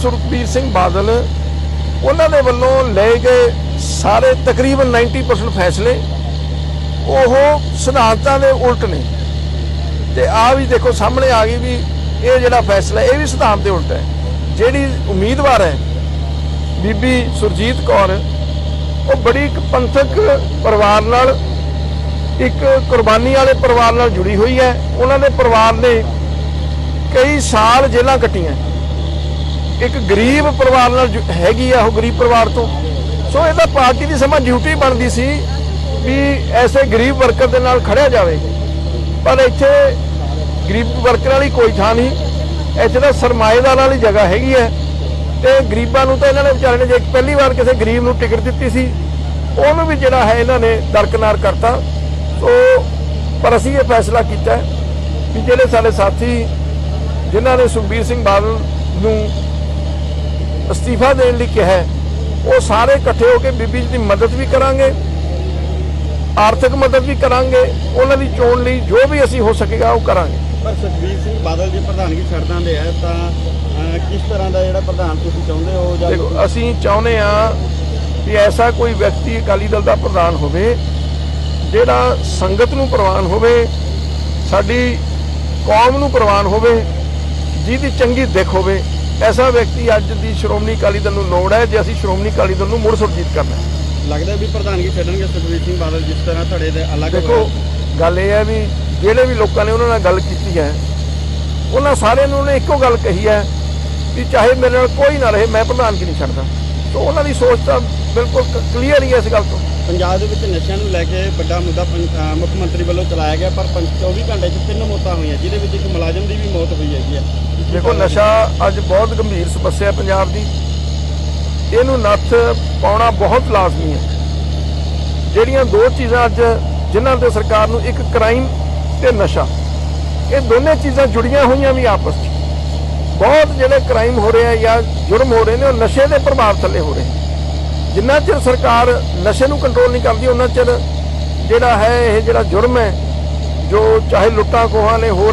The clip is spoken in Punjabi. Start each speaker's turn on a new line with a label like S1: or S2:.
S1: ਸੁਰਪੀਰ ਸਿੰਘ ਬਾਦਲ, ਉਹਨਾਂ ਦੇ ਵੱਲੋਂ ਲਏ ਗਏ ਸਾਰੇ ਤਕਰੀਬਨ 90% ਫੈਸਲੇ, ਉਹ ਸਿਧਾਂਤਾਂ ਦੇ ਉਲਟ ਨੇ। ਤੇ ਆ ਵੀ ਦੇਖੋ, ਸਾਹਮਣੇ ਆ ਗਈ ਵੀ ਇਹ ਜਿਹੜਾ ਫੈਸਲਾ, ਇਹ ਵੀ ਸਿਧਾਂਤ ਦੇ ਉਲਟ ਹੈ। ਜਿਹੜੀ ਉਮੀਦਵਾਰ ਹੈ, ਬੀਬੀ ਸੁਰਜੀਤ ਕੌਰ, ਉਹ ਬੜੀ ਇੱਕ ਪੰਥਕ ਪਰਿਵਾਰ ਨਾਲ, ਇੱਕ ਕੁਰਬਾਨੀ ਵਾਲੇ ਪਰਿਵਾਰ ਨਾਲ ਜੁੜੀ ਹੋਈ ਹੈ। ਉਹਨਾਂ ਦੇ ਪਰਿਵਾਰ ਨੇ ਕਈ ਸਾਲ ਜੇਲ੍ਹਾਂ ਕੱਟੀਆਂ। ਇੱਕ ਗਰੀਬ ਪਰਿਵਾਰ ਨਾਲ ਜੁ- ਹੈਗੀ ਆ ਉਹ ਗਰੀਬ ਪਰਿਵਾਰ ਤੋਂ। ਸੋ ਇਹਦਾ ਪਾਰਟੀ ਦੀ ਸਮਾਂ ਡਿਊਟੀ ਬਣਦੀ ਸੀ ਵੀ ਐਸੇ ਗਰੀਬ ਵਰਕਰ ਦੇ ਨਾਲ ਖੜਿਆ ਜਾਵੇ। ਪਰ ਇੱਥੇ ਗਰੀਬ ਵਰਕਰ ਵਾਲੀ ਕੋਈ ਥਾਂ ਨਹੀਂ। ਇੱਥੇ ਤਾਂ ਸਰਮਾਏਦਾਰਾਂ ਵਾਲੀ ਜਗ੍ਹਾ ਹੈਗੀ ਹੈ। ਤੇ ਗਰੀਬਾਂ ਨੂੰ ਤਾਂ ਇਹਨਾਂ ਨੇ ਵਿਚਾਰੇ ਨੇ ਜੇ ਪਹਿਲੀ ਵਾਰ ਕਿਸੇ ਗਰੀਬ ਨੂੰ ਟਿਕਟ ਦਿੱਤੀ ਸੀ, ਉਹਨੂੰ ਵੀ ਜਿਹੜਾ ਹੈ ਇਹਨਾਂ ਨੇ ਦਰਕਨਾਰ ਕਰਤਾ। ਸੋ, ਪਰ ਅਸੀਂ ਇਹ ਫੈਸਲਾ ਕੀਤਾ ਕਿ ਜਿਹੜੇ ਸਾਡੇ ਸਾਥੀ, ਜਿਨ੍ਹਾਂ ਨੇ ਸੁਖਬੀਰ ਸਿੰਘ ਬਾਦਲ ਨੂੰ ਅਸਤੀਫਾ ਦੇਣ ਲਈ ਕਿਹਾ ਹੈ, ਉਹ ਸਾਰੇ ਇਕੱਠੇ ਹੋ ਕੇ ਬੀਬੀ ਜੀ ਦੀ ਮਦਦ ਵੀ ਕਰਾਂਗੇ ਆਰਥਿਕ ਮਦਦ ਵੀ ਕਰਾਂਗੇ ਉਹਨਾਂ ਦੀ ਚੋਣ ਲਈ ਜੋ ਵੀ ਅਸੀਂ ਹੋ ਸਕੇਗਾ ਉਹ ਕਰਾਂਗੇ।
S2: ਪਰ ਸੁਖਬੀਰ ਸਿੰਘ ਬਾਦਲ ਜੀ ਪ੍ਰਧਾਨਗੀ ਛੱਡ ਦਿੰਦੇ ਆ ਤਾਂ ਕਿਸ ਤਰ੍ਹਾਂ ਦਾ ਜਿਹੜਾ ਪ੍ਰਧਾਨ ਤੁਸੀਂ ਚਾਹੁੰਦੇ ਹੋ ਜਾਂ
S1: ਦੇਖੋ ਅਸੀਂ ਚਾਹੁੰਦੇ ਆ ਕਿ ਐਸਾ ਕੋਈ ਵਿਅਕਤੀ ਅਕਾਲੀ ਦਲ ਦਾ ਪ੍ਰਧਾਨ ਹੋਵੇ ਜਿਹੜਾ ਸੰਗਤ ਨੂੰ ਪ੍ਰਵਾਨ ਹੋਵੇ ਸਾਡੀ ਕੌਮ ਨੂੰ ਪ੍ਰਵਾਨ ਹੋਵੇ ਜਿਹਦੀ ਚੰਗੀ ਦਿੱਖ ਹੋਵੇ। ਐਸਾ ਵਿਅਕਤੀ ਅੱਜ ਦੀ ਸ਼੍ਰੋਮਣੀ ਅਕਾਲੀ ਦਲ ਨੂੰ ਲੋੜ ਹੈ ਜੇ ਅਸੀਂ ਸ਼੍ਰੋਮਣੀ ਅਕਾਲੀ ਦਲ ਨੂੰ ਮੁੜ ਸੁਰਜੀਤ ਕਰਨਾ ਹੈ।
S2: ਲੱਗਦਾ ਵੀ ਪ੍ਰਧਾਨਗੀ ਛੱਡਣਗੇ ਸੁਖਬੀਰ ਸਿੰਘ ਬਾਦਲ ਜਿਸ ਤਰ੍ਹਾਂ ਧੜੇ ਦੇ ਅਲੱਗ
S1: ਦੇਖੋ। ਗੱਲ ਇਹ ਹੈ ਵੀ ਜਿਹੜੇ ਵੀ ਲੋਕਾਂ ਨੇ ਉਹਨਾਂ ਨਾਲ ਗੱਲ ਕੀਤੀ ਹੈ ਉਹਨਾਂ ਸਾਰਿਆਂ ਨੂੰ ਉਹਨੇ ਇੱਕੋ ਗੱਲ ਕਹੀ ਹੈ ਕਿ ਚਾਹੇ ਮੇਰੇ ਨਾਲ ਕੋਈ ਨਾ ਰਹੇ ਮੈਂ ਪ੍ਰਧਾਨਗੀ ਨਹੀਂ ਛੱਡਦਾ। ਸੋ ਉਹਨਾਂ ਦੀ ਸੋਚ ਤਾਂ ਬਿਲਕੁਲ ਕਲੀਅਰ ਹੀ ਹੈ ਇਸ ਗੱਲ ਤੋਂ।
S2: ਪੰਜਾਬ ਦੇ ਵਿੱਚ ਨਸ਼ਿਆਂ ਨੂੰ ਲੈ ਕੇ ਵੱਡਾ ਮੁੱਦਾ ਮੁੱਖ ਮੰਤਰੀ ਵੱਲੋਂ ਚਲਾਇਆ ਗਿਆ ਪਰ ਪੰ- 24 ਘੰਟੇ 'ਚ ਤਿੰਨ ਮੌਤਾਂ ਹੋਈਆਂ ਜਿਹਦੇ ਵਿੱਚ ਇੱਕ ਮੁਲਾਜ਼ਮ ਦੀ ਵੀ ਮੌਤ ਹੋਈ ਹੈਗੀ ਹੈ।
S1: ਦੇਖੋ, ਨਸ਼ਾ ਅੱਜ ਬਹੁਤ ਗੰਭੀਰ ਸਮੱਸਿਆ ਪੰਜਾਬ ਦੀ। ਇਹਨੂੰ ਨੱਥ ਪਾਉਣਾ ਬਹੁਤ ਲਾਜ਼ਮੀ ਹੈ। ਜਿਹੜੀਆਂ ਦੋ ਚੀਜ਼ਾਂ ਅੱਜ ਜਿਨ੍ਹਾਂ ਤੇ ਸਰਕਾਰ ਨੂੰ ਇੱਕ ਕ੍ਰਾਈਮ ਤੇ ਨਸ਼ਾ, ਇਹ ਦੋਨੇ ਚੀਜ਼ਾਂ ਜੁੜੀਆਂ ਹੋਈਆਂ ਵੀ ਆਪਸ 'ਚ। ਬਹੁਤ ਜਿਹੜੇ ਕ੍ਰਾਈਮ ਹੋ ਰਹੇ ਆ ਜਾਂ ਜੁਰਮ ਹੋ ਰਹੇ ਨੇ, ਉਹ ਨਸ਼ੇ ਦੇ ਪ੍ਰਭਾਵ ਥੱਲੇ ਹੋ ਰਹੇ ਨੇ। ਜਿੰਨਾ ਚਿਰ ਸਰਕਾਰ ਨਸ਼ੇ ਨੂੰ ਕੰਟਰੋਲ ਨਹੀਂ ਕਰਦੀ ਉਹਨਾਂ ਚਿਰ ਜਿਹੜਾ ਹੈ, ਇਹ ਜਿਹੜਾ ਜੁਰਮ ਹੈ, ਜੋ ਚਾਹੇ ਲੁੱਟਾਂ ਖੋਹਾਂ ਨੇ ਹੋਰ